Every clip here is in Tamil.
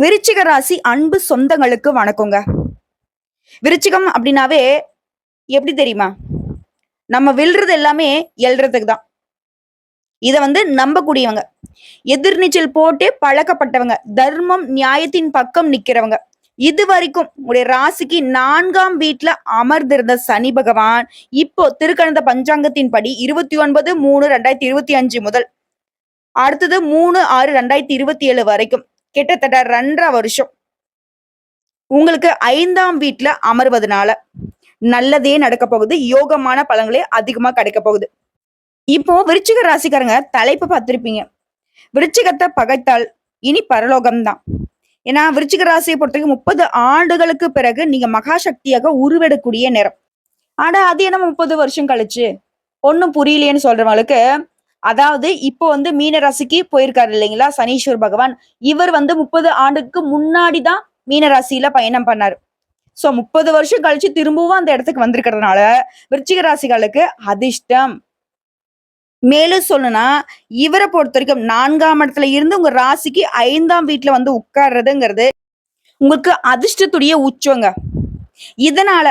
விருச்சிக ராசி அன்பு சொந்தங்களுக்கு வணக்கங்க. விருச்சிகம் அப்படின்னாவே எப்படி தெரியுமா? நம்ம வில்றது எல்லாமே எழுறதுக்கு தான். இதை வந்து நம்பக்கூடியவங்க. எதிர்நீச்சல் போட்டு பழக்கப்பட்டவங்க. தர்மம் நியாயத்தின் பக்கம் நிக்கிறவங்க. இது வரைக்கும் உடைய ராசிக்கு நான்காம் வீட்டுல அமர்ந்திருந்த சனி பகவான் இப்போ திருக்கணந்த பஞ்சாங்கத்தின் படி இருபத்தி ஒன்பது மூணு ரெண்டாயிரத்தி இருபத்தி அஞ்சு முதல். அடுத்தது மூணு ஆறு ரெண்டாயிரத்தி இருபத்தி ஏழு வரைக்கும். கிட்டத்தட்ட ரெண்டரை வருஷம். உங்களுக்கு ஐந்தாம் வீட்டுல அமர்வதனால நல்லதே நடக்க போகுது. யோகமான பழங்களே அதிகமா கிடைக்க போகுது. இப்போ விருச்சிக ராசிக்காரங்க தலைப்பு பார்த்திருப்பீங்க. விருச்சிகத்தை பகைத்தால் இனி பரலோகம்தான். ஏன்னா விருச்சிக ராசியை பொறுத்தவரைக்கும் முப்பது ஆண்டுகளுக்கு பிறகு நீங்க மகாசக்தியாக உருவெடக்கூடிய நேரம். ஆனா அது என்ன முப்பது வருஷம் கழிச்சு? ஒன்னும் புரியலையேன்னு சொல்றவங்களுக்கு அதாவது இப்போ வந்து மீனராசிக்கு போயிருக்காரு இல்லைங்களா? சனீஸ்வர் பகவான். இவர் வந்து முப்பது ஆண்டுக்கு முன்னாடி தான் மீனராசியில பயணம் பண்ணாரு. சோ முப்பது வருஷம் கழிச்சு திரும்பவும் அந்த இடத்துக்கு வந்திருக்கிறதுனால விருச்சிக ராசிகளுக்கு அதிர்ஷ்டம். மேலும் சொல்லுனா இவரை பொறுத்த வரைக்கும் நான்காம் இடத்துல இருந்து உங்க ராசிக்கு ஐந்தாம் வீட்டுல வந்து உட்கார்றதுங்கிறது உங்களுக்கு அதிர்ஷ்டத்துடைய உச்சங்க. இதனால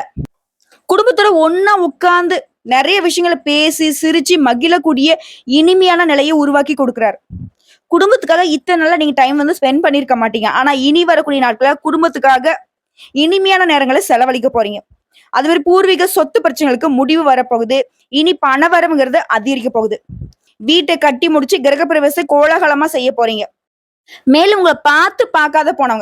குடும்பத்தோட ஒன்னா உட்கார்ந்து நிறைய விஷயங்களை பேசி சிரிச்சு மகிழக்கூடிய இனிமையான நிலையை உருவாக்கி கொடுக்குறாரு. குடும்பத்துக்காக இத்தனை நாளா நீங்க டைம் வந்து ஸ்பெண்ட் பண்ணிருக்க மாட்டீங்க. ஆனா இனி வரக்கூடிய நாட்கள குடும்பத்துக்காக இனிமையான நேரங்களை செலவழிக்க போறீங்க. அது மாதிரி பூர்வீக சொத்து பிரச்சனைகளுக்கு முடிவு வரப்போகுது. இனி பண வரவுங்கிறது அதிகரிக்க போகுது. வீட்டை கட்டி முடிச்சு கிரகப்பிரவேசம் கோலாகலமா செய்ய போறீங்க. மேலும் உங்களை பார்த்து பார்க்காத போனவங்க.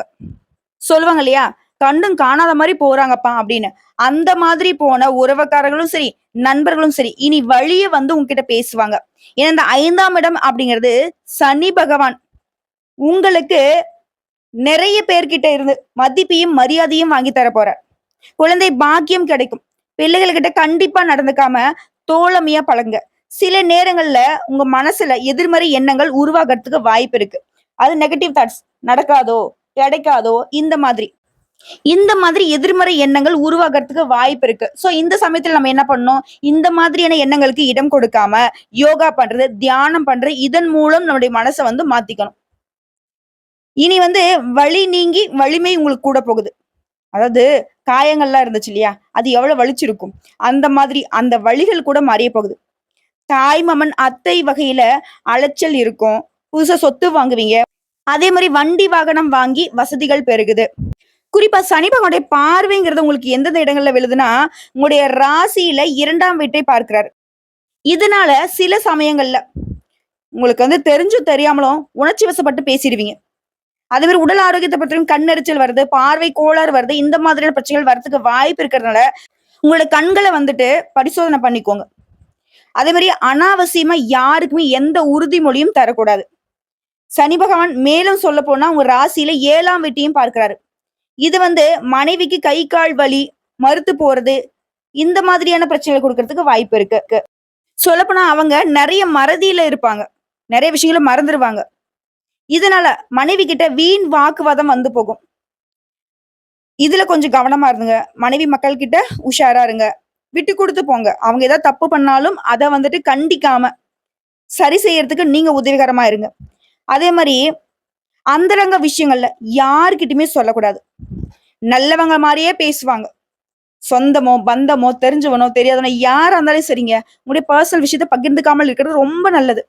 சொல்லுவாங்க இல்லையா? கண்ணும் காணாத மாதிரி போறாங்கப்பா அப்படின்னு. அந்த மாதிரி போன உறவுக்காரர்களும் சரி நண்பர்களும் சரி இனி வழிய வந்து உங்ககிட்ட பேசுவாங்க. ஏன்னா இந்த ஐந்தாம் இடம் அப்படிங்கிறது சனி பகவான். உங்களுக்கு நிறைய பேர்கிட்ட இருந்து மதிப்பையும் மரியாதையும் வாங்கி தர போற. குழந்தை பாக்கியம் கிடைக்கும். பிள்ளைகள்கிட்ட கண்டிப்பா நடந்துக்காம தோழமையா பழங்க சில நேரங்கள்ல உங்க மனசுல எதிர்மறை எண்ணங்கள் உருவாகிறதுக்கு வாய்ப்பு இருக்கு. அது நெகட்டிவ் தாட்ஸ் நடக்காதோ கிடைக்காதோ இந்த மாதிரி. இந்த மாதிரி எதிர்மறை எண்ணங்கள் உருவாகிறதுக்கு வாய்ப்பு இருக்கு. சோ இந்த சமயத்துல நம்ம என்ன பண்ணணும்? இந்த மாதிரியான எண்ணங்களுக்கு இடம் கொடுக்காம யோகா பண்றது தியானம் பண்றது இதன் மூலம் நம்முடைய மனசை வந்து மாத்திக்கணும். இனி வந்து வழி நீங்கி வலிமை உங்களுக்கு கூட போகுது. அதாவது காயங்கள்லாம் இருந்துச்சு இல்லையா? அது எவ்வளவு வலிச்சிருக்கும்? அந்த மாதிரி அந்த வழிகள் கூட மாறிய போகுது. தாய் மமன் அத்தை வகையில அலைச்சல் இருக்கும். புதுசா சொத்து வாங்குவீங்க. அதே மாதிரி வண்டி வாகனம் வாங்கி வசதிகள் பெருகுது. குறிப்பா சனி பகவானுடைய பார்வைங்கிறது உங்களுக்கு எந்தெந்த இடங்கள்ல விழுதுன்னா உங்களுடைய ராசியில இரண்டாம் வீட்டை பார்க்கிறாரு. இதனால சில சமயங்கள்ல உங்களுக்கு வந்து தெரிஞ்சும் தெரியாமலும் உணர்ச்சி வசப்பட்டு பேசிடுவீங்க. அதே மாதிரி உடல் ஆரோக்கியத்தை பற்றியும் கண்ணெரிச்சல் வருது பார்வை கோளாறு வருது இந்த மாதிரியான பிரச்சனைகள் வரதுக்கு வாய்ப்பு இருக்கிறதுனால உங்களோட கண்களை வந்துட்டு பரிசோதனை பண்ணிக்கோங்க. அதே மாதிரி அனாவசியமா யாருக்குமே எந்த உறுதிமொழியும் தரக்கூடாது. சனி பகவான் மேலும் சொல்ல போனா உங்க ராசியில ஏழாம் வீட்டையும் பார்க்கிறாரு. இது வந்து மனைவிக்கு கை கால் வலி மறுத்து போறது இந்த மாதிரியான பிரச்சனைகள் கொடுக்கறதுக்கு வாய்ப்பு இருக்கு. சொல்லப்போனா அவங்க நிறைய மறதியில இருப்பாங்க. நிறைய விஷயங்களை மறந்துடுவாங்க இதனால மனைவி கிட்ட வீண் வாக்குவாதம் வந்து போகும். இதுல கொஞ்சம் கவனமா இருந்துங்க. மனைவி மக்கள் கிட்ட உஷாரா இருங்க. விட்டு கொடுத்து போங்க. அவங்க ஏதாவது தப்பு பண்ணாலும் அதை வந்துட்டு கண்டிக்காம சரி செய்யறதுக்கு நீங்க உதவிகரமா இருங்க. அதே மாதிரி அந்தரங்க விஷயங்கள்ல யாருக்கிட்டுமே சொல்லக்கூடாது. நல்லவங்க மாதிரியே பேசுவாங்க. சொந்தமோ பந்தமோ தெரிஞ்சவனோ தெரியாதவனோ யாரா இருந்தாலும் சரிங்க. உங்களுடைய பர்சனல் விஷயத்த பகிர்ந்துக்காமல் இருக்கிறது ரொம்ப நல்லது.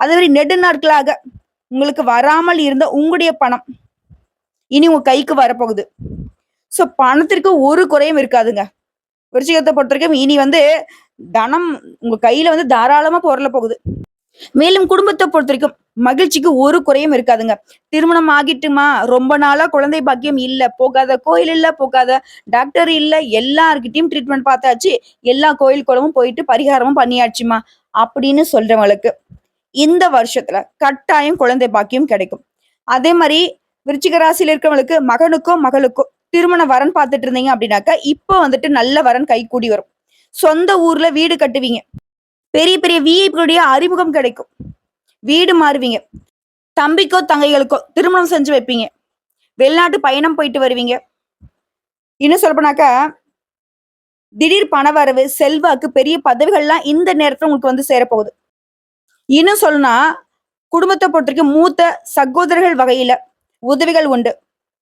அதே மாதிரி நெடு நாட்களாக உங்களுக்கு வராமல் இருந்த உங்களுடைய பணம் இனி உங்க கைக்கு வரப்போகுது. ஸோ பணத்திற்கு ஒரு குறையும் இருக்காதுங்க. விருச்சிகத்தை பொறுத்த வரைக்கும் இனி வந்து தனம் உங்க கையில வந்து தாராளமா பொருள போகுது. மேலும் குடும்பத்தை பொறுத்த வரைக்கும் மகிழ்ச்சிக்கு ஒரு குறையும் இருக்காதுங்க. திருமணம் ஆகிட்டுமா? ரொம்ப நாளா குழந்தை பாக்கியம் இல்ல. போகாத கோயில் இல்ல போகாத டாக்டர் இல்ல. எல்லார்கிட்டயும் ட்ரீட்மெண்ட் பார்த்தாச்சு. எல்லா கோயில் குளமும் போயிட்டு பரிகாரமும் பண்ணியாச்சுமா? அப்படின்னு சொல்றவங்களுக்கு இந்த வருஷத்துல கட்டாயம் குழந்தை பாக்கியம் கிடைக்கும். அதே மாதிரி விருச்சிக ராசியில் இருக்கிறவங்களுக்கு மகனுக்கும் மகளுக்கும் திருமண வரன் பார்த்துட்டு இருந்தீங்க அப்படின்னாக்கா இப்போ வந்துட்டு நல்ல வரன் கை கூடி வரும். சொந்த ஊர்ல வீடு கட்டுவீங்க. பெரிய பெரிய விஐபிகளுடைய அறிமுகம் கிடைக்கும். வீடு மாறுவீங்க. தம்பிக்கோ தங்கைகளுக்கோ திருமணம் செஞ்சு வைப்பீங்க. வெளிநாட்டு பயணம் போயிட்டு வருவீங்க. இன்னும் சொல்லப்போனாக்கா திடீர் பணவரவு செல்வாக்கு பெரிய பதவிகள்லாம் இந்த நேரத்துல உங்களுக்கு வந்து சேரப்போகுது. இன்னும் சொல்லணும்னா குடும்பத்தை பொறுத்த வரைக்கும் மூத்த சகோதரர்கள் வகையில உதவிகள் உண்டு.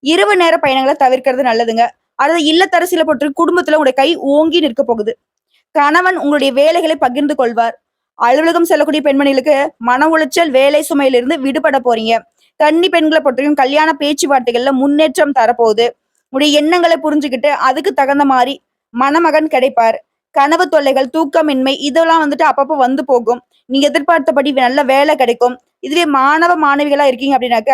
இரவு நேர பயணங்களை தவிர்க்கிறது நல்லதுங்க. அதாவது இல்லத்தரசியில பொறுத்த குடும்பத்துல உங்களுடைய கை ஓங்கி நிற்க போகுது. கணவன் உங்களுடைய வேலைகளை பகிர்ந்து கொள்வார். அலுவலகம் செல்லக்கூடிய பெண்மணிகளுக்கு மன உளைச்சல் வேலை சுமையிலிருந்து விடுபட போறீங்க. கன்னி பெண்களை பொறுத்தவரைக்கும் கல்யாண பேச்சுவார்த்தைகள்ல முன்னேற்றம் தரப்போகுது. உடைய எண்ணங்களை புரிஞ்சுக்கிட்டு அதுக்கு தகுந்த மாதிரி மணமகன் கிடைப்பார். கனவு தொல்லைகள் தூக்கமின்மை இதெல்லாம் வந்துட்டு அப்பப்போ வந்து போகும். நீங்க எதிர்பார்த்தபடி நல்ல வேலை கிடைக்கும். இதுவே மாணவ மாணவிகளா இருக்கீங்க அப்படின்னாக்க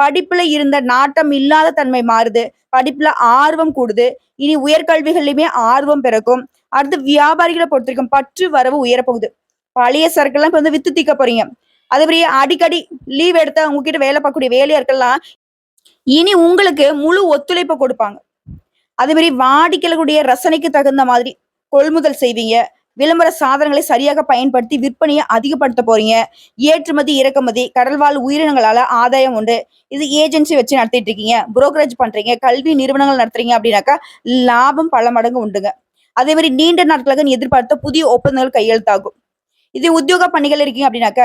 படிப்புல இருந்த நாட்டம் இல்லாத தன்மை மாறுது. படிப்புல ஆர்வம் கூடுது. இனி உயர்கல்விகள்லயுமே ஆர்வம் பிறக்கும். அடுத்து வியாபாரிகளை பொறுத்திருக்கும் பற்று வரவு உயரப்போகுது. பழைய சரக்குலாம் இப்ப வந்து வித்து தீக்க போறீங்க. அதே மாதிரி அடிக்கடி லீவ் எடுத்தா உங்ககிட்ட வேலை பார்க்கக்கூடிய வேலையாட்கள்லாம் இனி உங்களுக்கு முழு ஒத்துழைப்பு கொடுப்பாங்க. அதே மாதிரி வாடிக்கையாளர்களுடைய ரசனைக்கு தகுந்த மாதிரி கொள்முதல் செய்வீங்க. விளம்பர சாதனங்களை சரியாக பயன்படுத்தி விற்பனையை அதிகப்படுத்த போறீங்க. ஏற்றுமதி இறக்குமதி கடல்வாழ் உயிரினங்களால ஆதாயம் உண்டு. இது ஏஜென்சி வச்சு நடத்திட்டு இருக்கீங்க. புரோக்கரேஜ் பண்றீங்க. கல்வி நிறுவனங்கள் நடத்துறீங்க அப்படின்னாக்கா லாபம் பல மடங்கு உண்டுங்க. அதே மாதிரி நீண்ட நாட்களாக நீ எதிர்பார்த்த புதிய ஒப்பந்தங்கள் கையெழுத்தாகும். இது உத்தியோக பணிகள் இருக்கீங்க அப்படின்னாக்க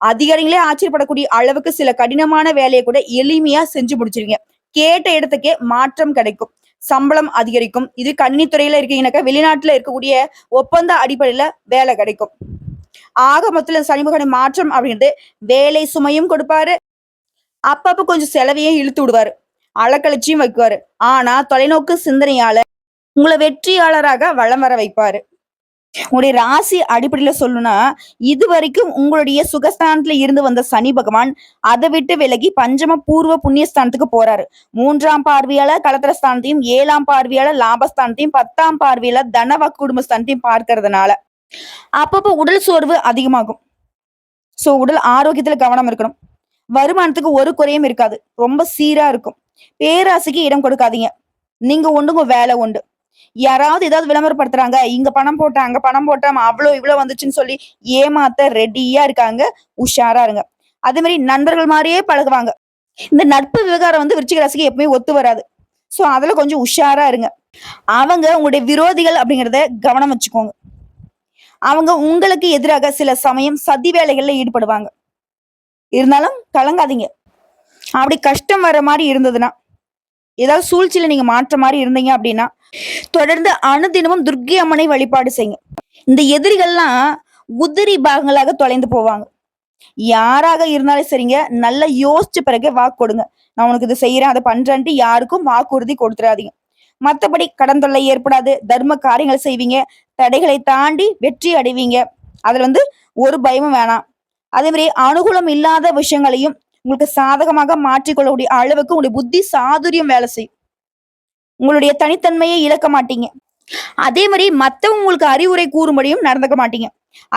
அதிகாரிகளே ஆச்சரியப்படக்கூடிய அளவுக்கு சில கடினமான வேலையை கூட எளிமையா செஞ்சு முடிச்சிருங்க கேட்ட இடத்துக்கே மாற்றம் கிடைக்கும். சம்பளம் அதிகரிக்கும். இது கன்னித்துறையில இருக்கீங்கன்னாக்கா வெளிநாட்டுல இருக்கக்கூடிய ஒப்பந்த அடிப்படையில வேலை கிடைக்கும். ஆக மொத்தத்துல சனிமுகனை மாற்றம் அப்படின்றது வேலை சுமையும் கொடுப்பாரு. அப்பப்ப கொஞ்சம் செலவையும் இழுத்து விடுவாரு. அலக்கழிச்சியும் வைக்குவாரு. ஆனா தொலைநோக்கு சிந்தனையால உங்களை வெற்றியாளராக வளம் வர வைப்பாரு. உங்களுடைய ராசி அடிப்படையில சொல்லணும்னா இது வரைக்கும் உங்களுடைய சுகஸ்தானத்துல இருந்து வந்த சனி பகவான் அதை விட்டு விலகி பஞ்சம பூர்வ புண்ணியஸ்தானத்துக்கு போறாரு. மூன்றாம் பார்வையால கலத்திரஸ்தானத்தையும் ஏழாம் பார்வையால லாபஸ்தானத்தையும் பத்தாம் பார்வையால தனவ குடும்பஸ்தானத்தையும் பார்க்கறதுனால அப்பப்போ உடல் சோர்வு அதிகமாகும். சோ உடல் ஆரோக்கியத்துல கவனம் இருக்கணும். வருமானத்துக்கு ஒரு குறையும் இருக்காது. ரொம்ப சீரா இருக்கும். பேராசைக்கு இடம் கொடுக்காதீங்க. நீங்க ஒண்ணுங்க வேலை உண்டு. யாராவது ஏதாவது விளம்பரப்படுத்துறாங்க இங்க பணம் போட்டேன் அங்க பணம் போட்டேன் அவ்வளவு இவ்வளோ வந்துச்சுன்னு சொல்லி ஏமாத்த ரெடியா இருக்காங்க உஷாரா இருங்க. அதே மாதிரி நண்பர்கள் மாதிரியே பழகுவாங்க. இந்த நட்பு விவகாரம் வந்து விருச்சிக ராசிக்கு எப்பவுமே ஒத்து வராது. சோ அதுல கொஞ்சம் உஷாரா இருங்க. அவங்க உங்களுடைய விரோதிகள் அப்படிங்கிறத கவனம் வச்சுக்கோங்க. அவங்க உங்களுக்கு எதிராக சில சமயம் சதி வேலைகளில் ஈடுபடுவாங்க. இருந்தாலும் கலங்காதீங்க. அப்படி கஷ்டம் வர மாதிரி இருந்ததுன்னா ஏதாவது சூழ்ச்சியில நீங்க மாற்ற மாதிரி இருந்தீங்க அப்படின்னா தொடர்ந்து அனுதினமும் துர்க்கை அம்மனை வழிபாடு செய்யுங்க. இந்த எதிரிகள்லாம் உதிரி பாகங்களாக தொலைந்து போவாங்க. யாராக இருந்தாலும் சரிங்க நல்லா யோசிச்ச பிறகு வாக்கு கொடுங்க. நான் உனக்கு இது செய்யறேன் அதை பண்றேன்ட்டு யாருக்கும் வாக்குறுதி கொடுத்துடாதீங்க. மற்றபடி கடன் தொல்லை ஏற்படாது தர்ம காரியங்கள் செய்வீங்க தடைகளை தாண்டி வெற்றி அடைவீங்க. அதுல வந்து ஒரு பயமும் வேணாம். அதே மாதிரி அனுகூலம் இல்லாத விஷயங்களையும் உங்களுக்கு சாதகமாக மாற்றிக்கொள்ளக்கூடிய அளவுக்கு உங்களுடைய புத்தி சாதுரியம் வேலை செய்யும். உங்களுடைய தனித்தன்மையை இழக்க மாட்டீங்க. அதே மாதிரி மத்தவங்க உங்களுக்கு அறிவுரை கூறும்படியும் நடந்துக்க மாட்டீங்க.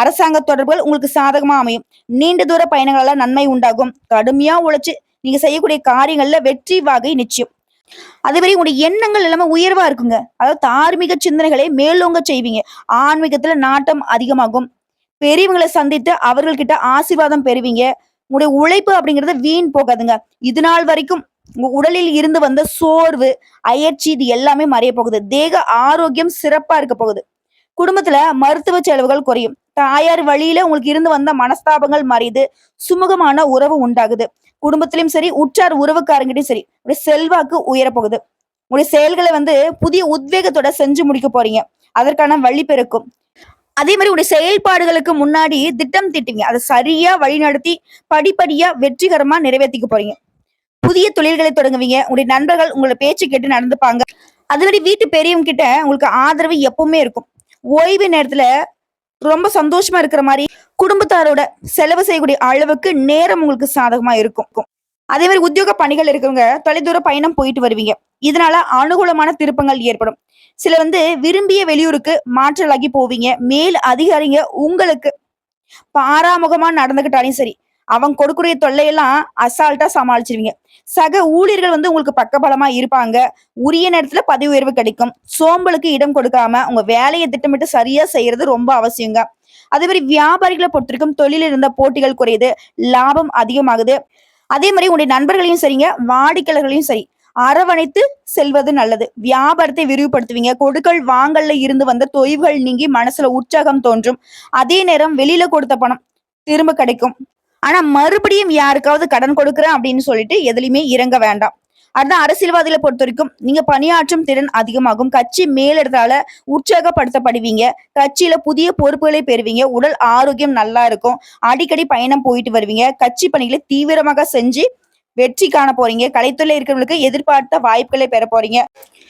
அரசாங்க தொடர்புகள் உங்களுக்கு சாதகமா அமையும். நீண்ட தூர பயணங்களால நன்மை உண்டாகும். கடுமையா உழைச்சு நீங்க செய்யக்கூடிய காரியங்கள்ல வெற்றி வகை நிச்சயம். அதே மாதிரி உங்களுடைய எண்ணங்கள் எல்லாமே உயர்வா இருக்குங்க. அதாவது தார்மீக சிந்தனைகளை மேலோங்க செய்வீங்க. ஆன்மீகத்துல நாட்டம் அதிகமாகும். பெரியவங்களை சந்தித்து அவர்கள்கிட்ட ஆசீர்வாதம் பெறுவீங்க. உங்களுடைய உழைப்பு அப்படிங்கிறது வீண் போகாதுங்க. இது நாள் வரைக்கும் உங்க உடலில் இருந்து வந்த சோர்வு அயற்சி இது எல்லாமே மறைய போகுது. தேக ஆரோக்கியம் சிறப்பா இருக்க போகுது. குடும்பத்துல மருத்துவ செலவுகள் குறையும். தாயார் வழியில உங்களுக்கு இருந்து வந்த மனஸ்தாபங்கள் மறையுது சுமூகமான உறவு உண்டாகுது. குடும்பத்திலும் சரி உற்றார் உறவுக்காரங்கிட்டையும் சரி உடைய செல்வாக்கு உயரப்போகுது உங்களுடைய செயல்களை வந்து புதிய உத்வேகத்தோட செஞ்சு முடிக்க போறீங்க. அதற்கான வழி பிறக்கும். அதே மாதிரி உடைய செயல்பாடுகளுக்கு முன்னாடி திட்டம் திட்டுவீங்க அதை சரியா வழிநடத்தி படிப்படியா வெற்றிகரமா நிறைவேற்றிக்க போறீங்க. புதிய தொழில்களை தொடங்குவீங்க. உங்களுடைய நண்பர்கள் உங்களோட பேச்சு கேட்டு நடந்துப்பாங்க. அதுவரை வீட்டு பெரியவங்க கிட்ட உங்களுக்கு ஆதரவு எப்பவுமே இருக்கும். ஓய்வு நேரத்துல ரொம்ப சந்தோஷமா இருக்கிற மாதிரி குடும்பத்தாரோட செலவு செய்யக்கூடிய அளவுக்கு நேரம் உங்களுக்கு சாதகமா இருக்கும். அதே மாதிரி உத்தியோக பணிகள் இருக்கிறவங்க தொலைதூர பயணம் போயிட்டு வருவீங்க. இதனால அனுகூலமான திருப்பங்கள் ஏற்படும். சில வந்து விரும்பிய வெளியூருக்கு மாற்றலாகி போவீங்க. மேல் அதிகாரிங்க உங்களுக்கு பாராமுகமா நடந்துகிட்டாலையும் சரி அவங்க கொடுக்கக்கூடிய தொல்லையெல்லாம் அசால்ட்டா சமாளிச்சிருவீங்க. சக ஊழியர்கள் வந்து உங்களுக்கு பக்கபலமா இருப்பாங்க. உரிய நேரத்துல பதவி உயர்வு கிடைக்கும். சோம்பலுக்கு இடம் கொடுக்காம உங்க வேலையை திட்டமிட்டு சரியா செய்யறது ரொம்ப அவசியங்க. அதே மாதிரி வியாபாரிகளை பொறுத்திருக்கும் தொழிலில் இருந்த போட்டிகள் குறையுது லாபம் அதிகமாகுது. அதே மாதிரி உங்களுடைய நண்பர்களையும் சரிங்க வாடிக்கையாளர்களையும் சரி அரவணைத்து செல்வது நல்லது. வியாபாரத்தை விரிவுபடுத்துவீங்க. கொடுக்கல் வாங்கல்ல இருந்து வந்த தொய்வுகள் நீங்கி மனசுல உற்சாகம் தோன்றும். அதே நேரம் வெளியில கொடுத்த பணம் திரும்ப கிடைக்கும். ஆனா மறுபடியும் யாருக்காவது கடன் கொடுக்குறேன் அப்படின்னு சொல்லிட்டு எதுலையுமே இறங்க வேண்டாம். அதான் அரசியல்வாதிகளை பொறுத்த வரைக்கும் நீங்க பணியாற்றும் திறன் அதிகமாகும். கட்சி மேலிடத்தால உற்சாகப்படுத்தப்படுவீங்க. கட்சியில புதிய பொறுப்புகளை பெறுவீங்க. உடல் ஆரோக்கியம் நல்லா இருக்கும். அடிக்கடி பயணம் போயிட்டு வருவீங்க. கட்சி பணிகளை தீவிரமாக செஞ்சு வெற்றி காண போறீங்க. கலைத்துறையில இருக்கிறவங்களுக்கு எதிர்பார்த்த வாய்ப்புகளை பெற போறீங்க.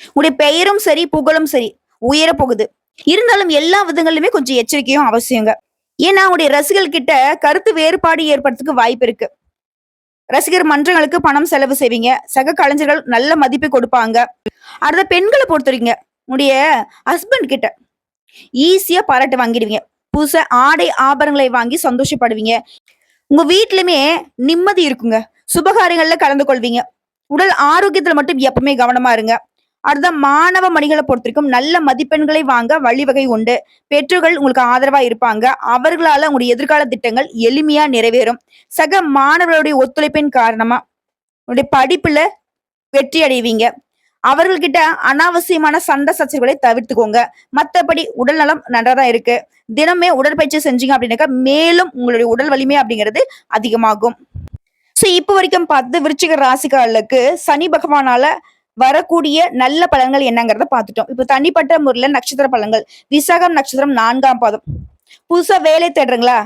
உங்களுடைய பெயரும் சரி புகழும் சரி உயர போகுது. இருந்தாலும் எல்லா விதங்களிலுமே கொஞ்சம் எச்சரிக்கையும் அவசியங்க. ஏன்னா உங்களுடைய ரசிகர்கள் கிட்ட கருத்து வேறுபாடு ஏற்படுறதுக்கு வாய்ப்பு இருக்கு. ரசிகர் மன்றங்களுக்கு பணம் செலவு செய்வீங்க. சக கலைஞர்கள் நல்ல மதிப்பு கொடுப்பாங்க. அடுத்த பெண்களை பொறுத்தவரைங்க உடைய ஹஸ்பண்ட் கிட்ட ஈஸியா பாராட்டு வாங்கிடுவீங்க. புதுசா ஆடை ஆபரணங்களை வாங்கி சந்தோஷப்படுவீங்க. உங்க வீட்லயுமே நிம்மதி இருக்குங்க. சுபகாரியங்கள்ல கலந்து கொள்வீங்க உடல் ஆரோக்கியத்துல மட்டும் எப்பவுமே கவனமா இருங்க. அடுத்த மாணவ மணிகளை பொறுத்த வரைக்கும் நல்ல மதிப்பெண்களை வாங்க வழிவகை உண்டு. பெற்றோர்கள் உங்களுக்கு ஆதரவா இருப்பாங்க. அவர்களால உங்களுடைய எதிர்கால திட்டங்கள் எளிமையா நிறைவேறும். சக மாணவர்களுடைய ஒத்துழைப்பின் காரணமா உங்களுடைய படிப்புல வெற்றி அடைவீங்க. அவர்கள்கிட்ட அனாவசியமான சண்டை சச்சரவுகளை தவிர்த்துக்கோங்க. மற்றபடி உடல் நலம் தான் இருக்கு. தினமே உடற்பயிற்சி செஞ்சீங்க அப்படின்னாக்கா மேலும் உங்களுடைய உடல் வலிமை அப்படிங்கிறது அதிகமாகும். சோ இப்போ வரைக்கும் பார்த்து விருச்சிக ராசிக்காரர்களுக்கு சனி பகவானால வரக்கூடிய நல்ல பலன்கள் என்னங்கிறத பார்த்துட்டோம். இப்போ தனிப்பட்ட முறையில நட்சத்திர பலன்கள். விசாகம் நட்சத்திரம் நான்காம் பாதம். புதுசா வேலை தேடுறீங்களா?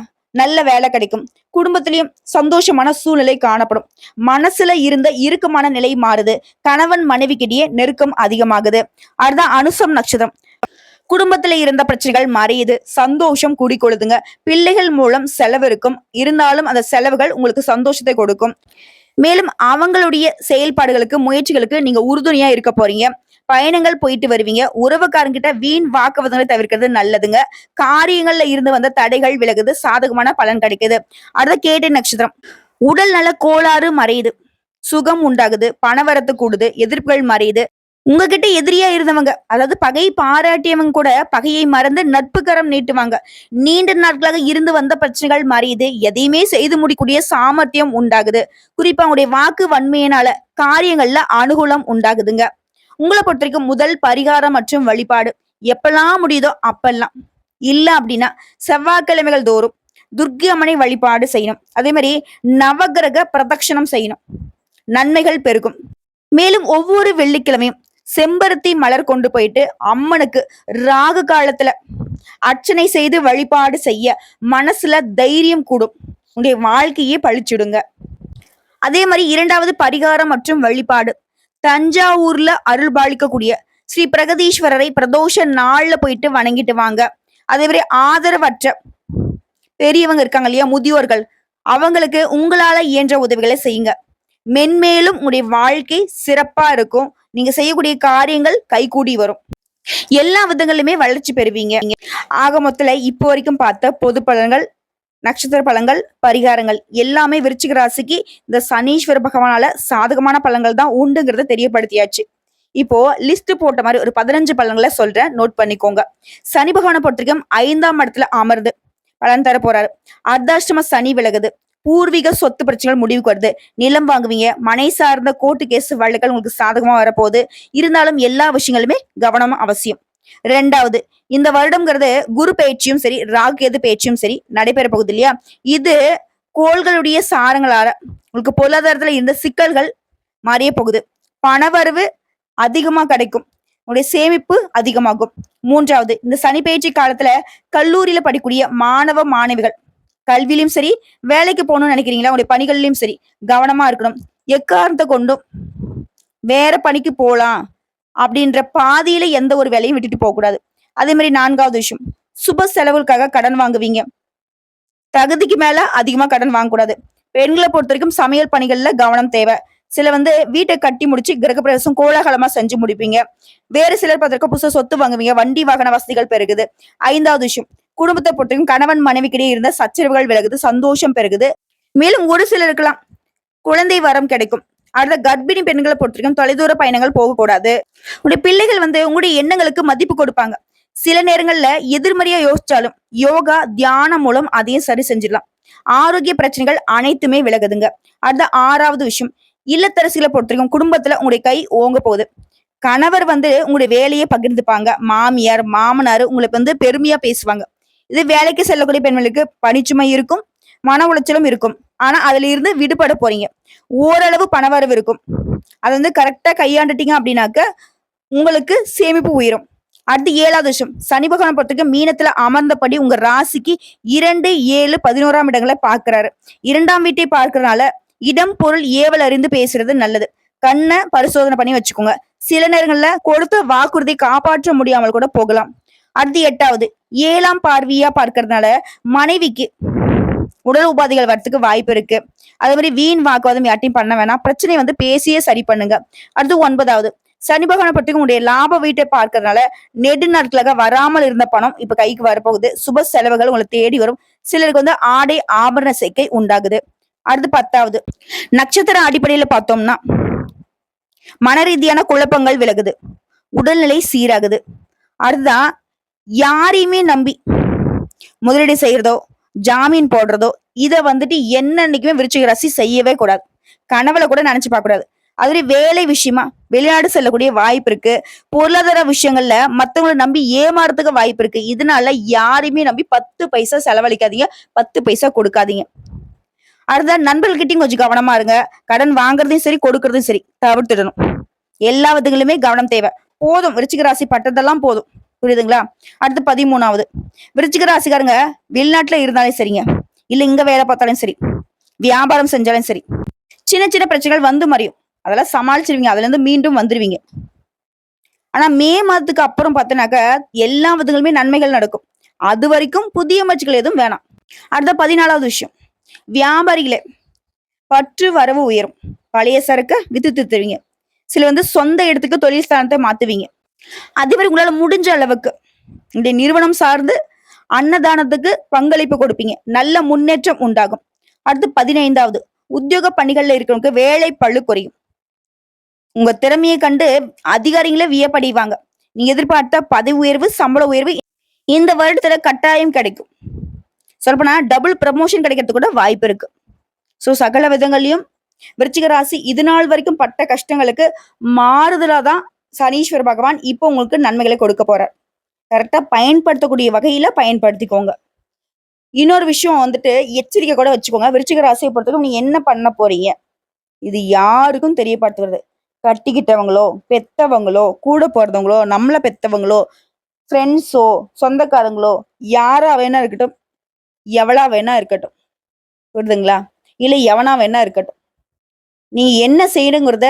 நல்ல வேலை கிடைக்கும். குடும்பத்திலையும் சந்தோஷமான சூழ்நிலை காணப்படும். மனசுல இருந்த இறுக்கமான நிலை மாறுது. கணவன் மனைவிக்கிடையே நெருக்கம் அதிகமாகுது. அடுத்த அனுசம் நட்சத்திரம். குடும்பத்துல இருந்த பிரச்சனைகள் மறையுது. சந்தோஷம் குடிக்கொழுதுங்க பிள்ளைகள் மூலம் செலவு இருக்கும். இருந்தாலும் அந்த செலவுகள் உங்களுக்கு சந்தோஷத்தை கொடுக்கும். மேலும் அவங்களுடைய செயல்பாடுகளுக்கு முயற்சிகளுக்கு நீங்க உறுதுணையா இருக்க போறீங்க. பயணங்கள் போயிட்டு வருவீங்க. உறவுக்காரங்கிட்ட வீண் வாக்குவாதங்களை தவிர்க்கிறது நல்லதுங்க. காரியங்கள்ல இருந்து வந்த தடைகள் விலகுது. சாதகமான பலன் கிடைக்குது. அடுத்த கேட்டை நட்சத்திரம். உடல் நல கோளாறு மறையுது. சுகம் உண்டாகுது. பணவரத்து கூடுது. எதிர்ப்புகள் மறையுது. உங்ககிட்ட எதிரியா இருந்தவங்க அதாவது பகை பாராட்டியவங்க கூட பகையை மறந்து நட்பு கரம் நீட்டுவாங்க. நீண்ட நாட்களாக இருந்து வந்த பிரச்சனைகள் மறையுது. எதையுமே செய்து முடிக்கூடிய சாமர்த்தியம் உண்டாகுது. குறிப்பா உங்களுடைய வாக்கு வன்மையினால காரியங்கள்ல அனுகூலம் உண்டாகுதுங்க. உங்களை பொறுத்த வரைக்கும் முதல் பரிகாரம் மற்றும் வழிபாடு. எப்பெல்லாம் முடியுதோ அப்பெல்லாம். இல்ல அப்படின்னா செவ்வாய்க்கிழமைகள் தோறும் துர்க்கி அம்மனை வழிபாடு செய்யணும். அதே மாதிரி நவகிரக பிரதட்சணம் செய்யணும். நன்மைகள் பெருகும். மேலும் ஒவ்வொரு வெள்ளிக்கிழமையும் செம்பருத்தி மலர் கொண்டு போயிட்டு அம்மனுக்கு ராகு காலத்துல அர்ச்சனை செய்து வழிபாடு செய்ய மனசுல தைரியம் கூடும். உங்களுடைய வாழ்க்கையே பழிச்சுடுங்க. அதே மாதிரி இரண்டாவது பரிகாரம் மற்றும் வழிபாடு. தஞ்சாவூர்ல அருள் பாலிக்கக்கூடிய ஸ்ரீ பிரகதீஸ்வரரை பிரதோஷ நாள்ல போயிட்டு வணங்கிட்டு வாங்க. அதே மாதிரி ஆதரவற்ற பெரியவங்க இருக்காங்க இல்லையா முதியோர்கள் அவங்களுக்கு உங்களால இயன்ற உதவிகளை செய்யுங்க. மென்மேலும் உங்களுடைய வாழ்க்கை சிறப்பா இருக்கும். நீங்க செய்யக்கூடிய காரியங்கள் கைகூடி வரும். எல்லா விதங்களிலுமே வளர்ச்சி பெறுவீங்க. ஆக மொத்தத்துல இப்போ வரைக்கும் பார்த்த பொது பலன்கள் நட்சத்திர பலன்கள் பரிகாரங்கள் எல்லாமே விருச்சிக ராசிக்கு இந்த சனீஸ்வர பகவானால சாதகமான பலன்கள் தான் உண்டுங்கிறத தெரியப்படுத்தியாச்சு. இப்போ லிஸ்ட் போட்ட மாதிரி ஒரு பதினஞ்சு பலன்களை சொல்றேன். நோட் பண்ணிக்கோங்க. சனி பகவானை பொறுத்த வரைக்கும் ஐந்தாம் இடத்துல அமர்ந்து பலன் தர போறாரு அர்த்தாஷ்டம சனி விலகுது. பூர்வீக சொத்து பிரச்சனைகள் முடிவுக்கு வருது. நிலம் வாங்குவீங்க. மனை சார்ந்த கோர்ட்டு கேஸ் வழக்குகள் உங்களுக்கு சாதகமா வரப்போகுது. இருந்தாலும் எல்லா விஷயங்களுமே கவனம் அவசியம். ரெண்டாவது இந்த வருடம்ங்கிறது குரு பயிற்சியும் சரி ராகு எது பயிற்சியும் சரி நடைபெற போகுது இல்லையா? இது கோள்களுடைய சாரங்களால உங்களுக்கு பொருளாதாரத்துல இருந்த சிக்கல்கள் மாறிய போகுது. பணவரவு அதிகமா கிடைக்கும். உங்களுடைய சேமிப்பு அதிகமாகும். மூன்றாவது இந்த சனி பயிற்சி காலத்துல கல்லூரியில படிக்கக்கூடிய மாணவ மாணவிகள் கல்வியிலும் சரி வேலைக்கு போகணும்னு நினைக்கிறீங்களா? உங்களுடைய பணிகள்லயும் சரி கவனமா இருக்கணும். எக்காரணத்தை கொண்டும் வேற பணிக்கு போகலாம் அப்படின்ற பாதியில எந்த ஒரு வேலையும் விட்டுட்டு போக கூடாது அதே மாதிரி நான்காவது விஷயம் சுப செலவுக்காக கடன் வாங்குவீங்க. தகுதிக்கு மேல அதிகமா கடன் வாங்கக்கூடாது. பெண்களை பொறுத்த வரைக்கும் சமையல் பணிகள்ல கவனம் தேவை. சில வந்து வீட்டை கட்டி முடிச்சு கிரகப்பிரவேசம் கோலாகலமா செஞ்சு முடிப்பீங்க. வேறு சிலர் பார்த்திருக்க புதுசாக சொத்து வாங்குவீங்க வண்டி வாகன வசதிகள் பெருகுது. ஐந்தாவது விஷயம் குடும்பத்தை பொறுத்தையும் கணவன் மனைவிக்கிடையே இருந்த சச்சரவுகள் விலகுது சந்தோஷம் பெருகுது. மேலும் ஒரு சிலருக்கெல்லாம் குழந்தை வரம் கிடைக்கும். அடுத்த கர்ப்பிணி பெண்களை பொறுத்தவரைக்கும் தொலைதூர பயணங்கள் போகக்கூடாது. உங்களுடைய பிள்ளைகள் வந்து உங்களுடைய எண்ணங்களுக்கு மதிப்பு கொடுப்பாங்க. சில நேரங்கள்ல எதிர்மறையா யோசிச்சாலும் யோகா தியானம் மூலம் அதையும் சரி செஞ்சிடலாம். ஆரோக்கிய பிரச்சனைகள் அனைத்துமே விலகுதுங்க. அடுத்த ஆறாவது விஷயம் இல்லத்தரசிகளை பொறுத்தவரைக்கும் குடும்பத்துல உங்களுடைய கை ஓங்க போகுது. கணவர் வந்து உங்களுடைய வேலையை பகிர்ந்துப்பாங்க. மாமியார் மாமனார் உங்களுக்கு வந்து பெருமையா பேசுவாங்க. இது வேலைக்கு செல்லக்கூடிய பெண்களுக்கு பணிச்சுமை இருக்கும் மன உளைச்சலும் இருக்கும். ஆனா அதுல இருந்து விடுபட போறீங்க. ஓரளவு பணவரவு இருக்கும். அதை வந்து கரெக்டா கையாண்டுட்டீங்க அப்படின்னாக்க உங்களுக்கு சேமிப்பு உயரும். அடுத்து ஏழாவது விஷயம். சனி பகவான் பொறுத்தவரைக்கும் மீனத்துல அமர்ந்தபடி உங்க ராசிக்கு இரண்டு ஏழு பதினோராம் இடங்களை பார்க்கிறாரு. இரண்டாம் வீட்டை பார்க்கறதுனால இடம் பொருள் ஏவல் அறிந்து பேசுறது நல்லது. கண்ணை பரிசோதனை பண்ணி வச்சுக்கோங்க. சில நேரங்கள்ல கொடுத்த வாக்குறுதி காப்பாற்ற முடியாமல் கூட போகலாம். அடுத்து எட்டாவது. ஏழாம் பார்வையா பார்க்கறதுனால மனைவிக்கு உடல் உபாதைகள் வரத்துக்கு வாய்ப்பு இருக்கு. அதே மாதிரி வீண் வாக்குவாதம் யார்ட்டையும் பண்ண வேணாம். பிரச்சனை வந்து பேசியே சரி பண்ணுங்க. அடுத்து ஒன்பதாவது. சனி பகவானை பற்றி உங்களுடைய லாப வீட்டை பார்க்கறதுனால நெடு நாட்களாக வராமல் இருந்த பணம் இப்ப கைக்கு வரப்போகுது. சுப செலவுகள் உங்களை தேடி வரும். சிலருக்கு வந்து ஆடை ஆபரண சேர்க்கை உண்டாகுது. அடுத்து பத்தாவது. நட்சத்திர அடிப்படையில பார்த்தோம்னா மன ரீதியான குழப்பங்கள் விலகுது. உடல்நிலை சீராகுது. அடுத்ததான் யாரையுமே நம்பி முதலீடு செய்யறதோ ஜாமீன் போடுறதோ இதை வந்துட்டு என்னன்னைக்குமே விருச்சிக ராசி செய்யவே கூடாது. கனவுல கூட நினைச்சு பார்க்க கூடாது. அதுவே வேலை விஷயமா வெளிநாடு செல்லக்கூடிய வாய்ப்பு இருக்கு. பொருளாதார விஷயங்கள்ல மத்தவங்களை நம்பி ஏமாறதுக்கு வாய்ப்பு இருக்கு. இதனால யாரையுமே நம்பி பத்து பைசா செலவழிக்காதீங்க பத்து பைசா கொடுக்காதீங்க. அடுத்த நண்பர்கள்கிட்டயும் கொஞ்சம் கவனமா இருங்க. கடன் வாங்குறதையும் சரி கொடுக்கறதையும் சரி தவிர்த்துடணும். எல்லா விதங்களுமே கவனம் தேவை. போதும். விருச்சிக ராசி பட்டதெல்லாம் போதும். புரியுதுங்களா? அடுத்து பதிமூணாவது. விருச்சிக ராசிக்காரங்க வெளிநாட்டுல இருந்தாலும் சரிங்க. இல்ல இங்க வேலை பார்த்தாலும் சரி. வியாபாரம் செஞ்சாலும் சரி. சின்ன சின்ன பிரச்சனைகள் வந்து மறையும். அதெல்லாம் சமாளிச்சிருவீங்க. அதுல இருந்து மீண்டும் வந்துருவீங்க. ஆனா மே மாதத்துக்கு அப்புறம் பார்த்தனாக்க எல்லா விதங்களுமே நன்மைகள் நடக்கும். அது வரைக்கும் புதிய முயற்சிகள் எதுவும் வேணாம். அடுத்த பதினாலாவது விஷயம். வியாபாரிகளே பற்று வரவு உயரும். பழைய சரக்கு வித்து தித்துவீங்க சில வந்து சொந்த இடத்துக்கு தொழில் ஸ்தானத்தை மாத்துவீங்க. அதே உங்களால முடிஞ்ச அளவுக்கு இந்த நிறுவனம் சார்ந்து அன்னதானத்துக்கு பங்களிப்பு கொடுப்பீங்க. நல்ல முன்னேற்றம் உண்டாகும். அடுத்து பதினைந்தாவது உத்தியோக பணிகள்ல இருக்கிறவங்க வேலை பழு குறையும். உங்க திறமையை கண்டு அதிகாரிகளே வியப்படைவாங்க. நீங்க எதிர்பார்த்த பதவி உயர்வு சம்பள உயர்வு இந்த வருடத்துல கட்டாயம் கிடைக்கும். சொல்லப்போனா டபுள் ப்ரமோஷன் கிடைக்கிறது கூட வாய்ப்பு இருக்கு. ஸோ சகல விதங்களையும் விருச்சிக ராசி இது நாள் வரைக்கும் பட்ட கஷ்டங்களுக்கு மாறுதலா தான் சனீஸ்வர பகவான் இப்போ உங்களுக்கு நன்மைகளை கொடுக்க போறார். கரெக்டாக பயன்படுத்தக்கூடிய வகையில பயன்படுத்திக்கோங்க. இன்னொரு விஷயம் வந்துட்டு எச்சரிக்கை கூட வச்சுக்கோங்க. விருச்சிக ராசியை பொறுத்தவரைக்கும் நீ என்ன பண்ண போறீங்க? இது யாருக்கும் தெரியப்படுத்துறது. கட்டிக்கிட்டவங்களோ பெத்தவங்களோ கூட பிறந்தவங்களோ நம்மளை பெத்தவங்களோ ஃப்ரெண்ட்ஸோ சொந்தக்காரங்களோ யாரா வேணா இருக்கட்டும். எவளா வேணா இருக்கட்டும். புரியுதுங்களா? இல்லை எவனா வேணா இருக்கட்டும். நீ என்ன செய்யணுங்கிறத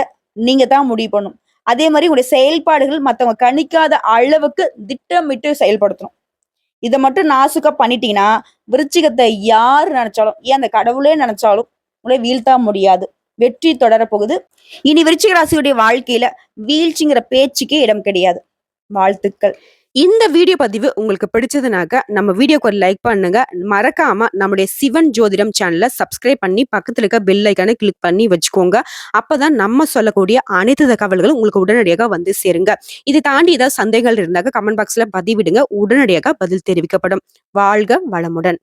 நீங்க தான் முடிவு பண்ணும் அதே மாதிரி உங்களுடைய செயல்பாடுகள் மத்தவங்க கணிக்காத அளவுக்கு திட்டமிட்டு செயல்படுத்தணும். இதை மட்டும் நாசுக்கா பண்ணிட்டீங்கன்னா விருச்சிகத்தை யார் நினைச்சாலும் ஏன் அந்த கடவுளே நினைச்சாலும் உங்களை வீழ்த்தா முடியாது. வெற்றி தொடரப்போகுது இனி விருச்சிக ராசியுடைய வாழ்க்கையில வீழ்ச்சிங்கிற பேச்சுக்கே இடம் கிடையாது. வாழ்த்துக்கள். இந்த வீடியோ பதிவு உங்களுக்கு பிடிச்சதுனாக்க நம்ம வீடியோக்கு ஒரு லைக் பண்ணுங்க. மறக்காம நம்முடைய சிவன் ஜோதிடம் சேனலை சப்ஸ்கிரைப் பண்ணி பக்கத்தில் இருக்க பெல் ஐக்கானை கிளிக் பண்ணி வச்சுக்கோங்க. அப்பதான் நம்ம சொல்லக்கூடிய அனைத்து தகவல்களும் உங்களுக்கு உடனடியாக வந்து சேருங்க. இதை தாண்டி ஏதாவது சந்தேகங்கள் இருந்தாக்க கமெண்ட் பாக்ஸ்ல பதிவிடுங்க. உடனடியாக பதில் தெரிவிக்கப்படும். வாழ்க வளமுடன்.